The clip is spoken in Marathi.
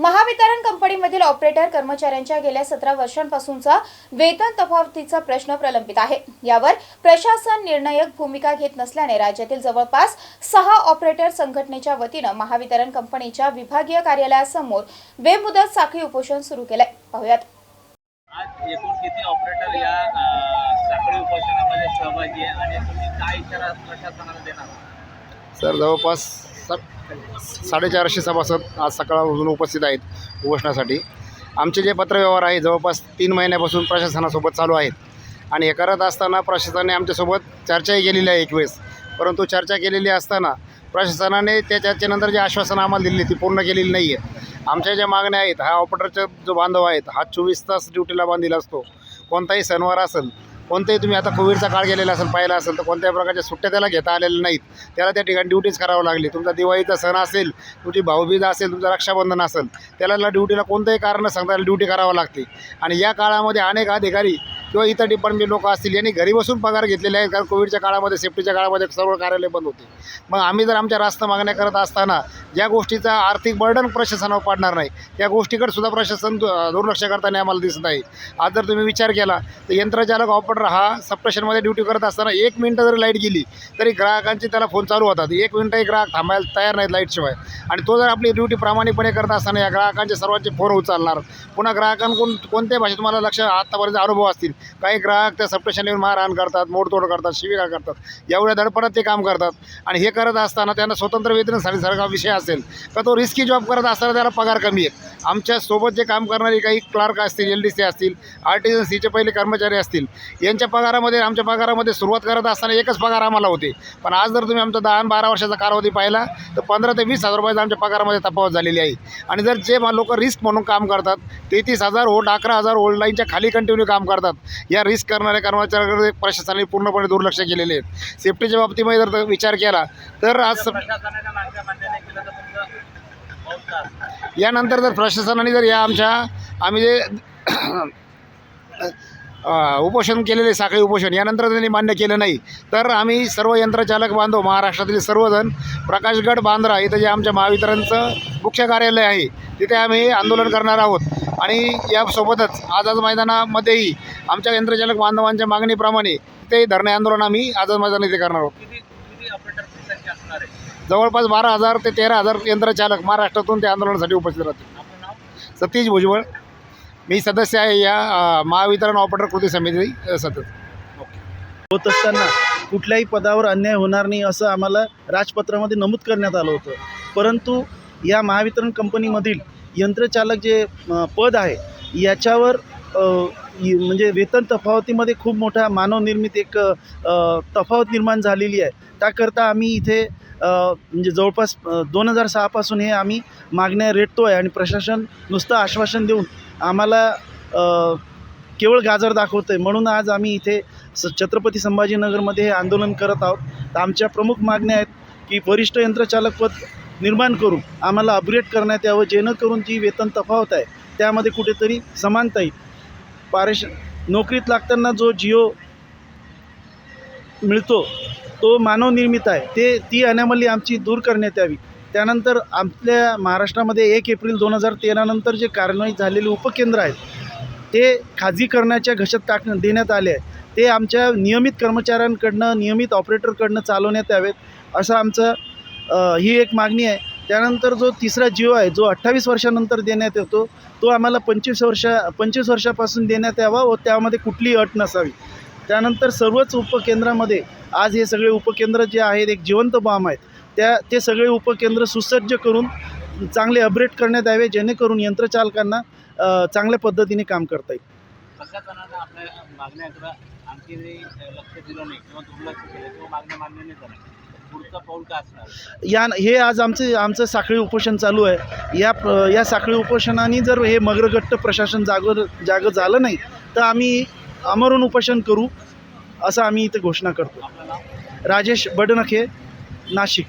महावितरण कंपनीमधील ऑपरेटर कर्मचाऱ्यांच्या गेल्या सतरा वर्षांपासूनचा वेतन तफावतीचा प्रश्न प्रलंबित आहे. यावर प्रशासन निर्णायक भूमिका घेत नसल्याने राज्यातील जवळपास सहा ऑपरेटर संघटनेच्या वतीनं महावितरण कंपनीच्या विभागीय कार्यालयासमोर बेमुदत साखळी उपोषण सुरू केलंय. पाहुयात. आज एकूण किती ऑपरेटर या अ, साखळी उपोषणामध्ये सहभागी आहे आणि तुम्ही काय इशारा प्रशासनाला देणार? सर जवळपास साडेचारशे सभासद आज सकाळपासून उपस्थित आहेत उपोषणासाठी. आमचे जे पत्रव्यवहार आहे जवळपास तीन महिन्यापासून प्रशासनासोबत चालू आहेत. आणि हे करत असताना प्रशासनाने आमच्यासोबत चर्चाही केलेली आहे एक वेळेस. परंतु चर्चा केलेली असताना प्रशासनाने त्या चर्चेनंतर जे आश्वासनं आम्हाला दिली ती पूर्ण केलेली नाही आहेत आमच्या ज्या मागण्या आहेत हा ऑपरेटरचा जो बांधव आहेत हा चोवीस तास ड्युटीला बांधील असतो. कोणताही सणवार असेल कोणताही तुम्ही आता कोविडचा काळ गेलेला असेल पाहिला असेल तर कोणत्याही प्रकारच्या सुट्ट्या त्याला घेता आलेल्या नाहीत. त्याला त्या ठिकाणी ड्युटीज करावं लागली. तुमचा दिवाळीचा सण असेल तुमची भाऊबीज असेल तुमचं रक्षाबंधन असेल त्याला ड्युटीला कोणतंही कारण सांगता ड्युटी करावं लागते. आणि या काळामध्ये अनेक अधिकारी किंवा इतर डिपार्टमेंट लोक असतील यांनी घरी बसून पगार घेतलेले आहेत कारण कोविडच्या काळामध्ये सेफ्टीच्या काळामध्ये सर्व कार्यालय बंद होते. मग आम्ही जर आमच्या रास्त मागण्या करत असताना ज्या गोष्टीचा आर्थिक बर्डन प्रशासनावर पडणार नाही त्या गोष्टीकडे सुद्धा प्रशासन दुर्लक्ष करताना आम्हाला दिसत आहे. आज जर तुम्ही विचार केला तर यंत्रचालक ऑपरेटर हा सबस्टेशनमध्ये ड्युटी करत असताना एक मिनटं जरी लाइट गेली तरी ग्राहकांची त्याला फोन चालू होतात. एक मिनटंही ग्राहक थांबायला तयार नाहीत लाईटशिवाय आणि तो जर आपली ड्युटी प्रामाणिकपणे करत असताना या ग्राहकांचे सर्वांचे फोन उचलणार. पुन्हा ग्राहकांकडून कोणत्याही भाषेत तुम्हाला लक्ष आत्तापर्यंत अनुभव असतील? काही ग्राहक त्या सबस्टेशन येऊन मारहाण करतात मोडतोड करतात शिविका करतात. एवढ्या धडपडत ते काम करतात. आणि हे करत असताना त्यांना स्वतंत्र वेतनासाठी सारखा विषय असेल का तो रिस्की जॉब करत असताना त्याला पगार कमी आहेत आमच्यासोबत जे काम करणारे काही क्लार्क असतील एल डी सी असतील आर सीचे पहिले कर्मचारी असतील यांच्या पगारामध्ये आमच्या पगारामध्ये सुरुवात करत असताना एकच पगार आम्हाला होते. पण आज जर तुम्ही आमचा दहा बारा वर्षाचा कालावधी पाहिला तर पंधरा ते वीस हजार रुपयाचा आमच्या पगारामध्ये तफावत झालेली आहे. आणि जर जे लोक रिस्क म्हणून काम करतात तेहतीस हजार होल्ड अकरा हजार होल्ड लाईनच्या खाली कंटिन्यू काम करतात. या रिस्क करणाऱ्या कर्मचाऱ्यांकडे प्रशासनाने पूर्णपणे दुर्लक्ष केलेले आहेत सेफ्टीच्या बाबतीमध्ये जर विचार केला तर आज? यानंतर जर प्रशासनाने जर या आमच्या आम्ही जे उपोषण केलेले साखळी उपोषण यानंतर त्यांनी मान्य केलं नाही. तर आम्ही सर्व यंत्रचालक बांधव महाराष्ट्रातील सर्वजण प्रकाशगड बांद्रा इथं जे आमच्या महावितरणचं मुख्य कार्यालय आहे तिथे आम्ही आंदोलन करणार आहोत. आणि यासोबतच आझाद मैदानामध्येही आमच्या यंत्रचालक बांधवांच्या मागणीप्रमाणे ते धरणे आंदोलन आम्ही आझाद मैदान इथे करणार आहोत. जवळपास बारा हजार ते तेरा हजार यंत्रचालक महाराष्ट्रातून त्या आंदोलनासाठी उपस्थित राहतील. सतीश भुजबळ. मी सदस्य आहे या महावितरण ऑपरेटर कृती समिती सदस्य होत असताना कुठल्याही पदावर अन्याय होणार नाही असं आम्हाला राजपत्रामध्ये नमूद करण्यात आलं होतं. परंतु या महावितरण कंपनीमधील यंत्रचालक जे पद आहे याच्यावर म्हणजे वेतन तफावतीमध्ये खूप मोठा मानवनिर्मित एक तफावत निर्माण झालेली आहे. त्याकरता आम्ही इथे म्हणजे जवळपास दोन हजार सहापासून हे आम्ही मागण्या रेटतो आहे आणि प्रशासन नुसतं आश्वासन देऊन आम्हाला केवळ गाजर दाखवतं आहे म्हणून आज आम्ही इथे स छत्रपती संभाजीनगरमध्ये हे आंदोलन करत आहोत. तर आमच्या प्रमुख मागण्या आहेत की वरिष्ठ यंत्रचालक पद निर्माण करून आम्हाला अपग्रेड करण्यात यावं जेणेकरून जी वेतन तफावत आहे त्यामध्ये कुठेतरी समानता येईल. पारेश नोकरीत लागताना जो जिओ मिळतो तो मानवनिर्मित आहे. ते ती अनामली आमची दूर करण्यात यावी. त्यानंतर आपल्या महाराष्ट्रामध्ये एक एप्रिल दोन हजार तेरानंतर जे कार्यान्वित झालेले उपकेंद्र आहेत ते खाजगीकरणाच्या घशात टाक देण्यात आले आहे ते आमच्या नियमित कर्मचाऱ्यांकडनं नियमित ऑपरेटरकडनं चालवण्यात यावेत असं आमचं ही एक मागणी आहे. त्यानंतर जो तिसरा जिओ आहे जो अठ्ठावीस वर्षानंतर देण्यात येतो तो आम्हाला पंचवीस वर्षा पंचवीस वर्षापासून देण्यात यावा व त्यामध्ये कुठलीही अट नसावी. त्यानंतर सर्वच उपकेंद्रामध्ये आज हे सगळे उपकेंद्र जे आहेत एक जिवंत बाम आहेत. त्या ते सगळे उपकेंद्र सुसज्ज करून चांगले अपग्रेड करण्यात यावे जेणेकरून यंत्रचालकांना चांगल्या पद्धतीने काम करता येईल. या हे आज आमचे आमचं साखळी उपोषण चालू आहे. या या साखळी उपोषणाने जर हे मग्रगट्ट प्रशासन जागं जागं झालं नाही तर आम्ही आमरण उपोषण करू असं आम्ही इथे घोषणा करतो. राजेश बडनखे नाशिक.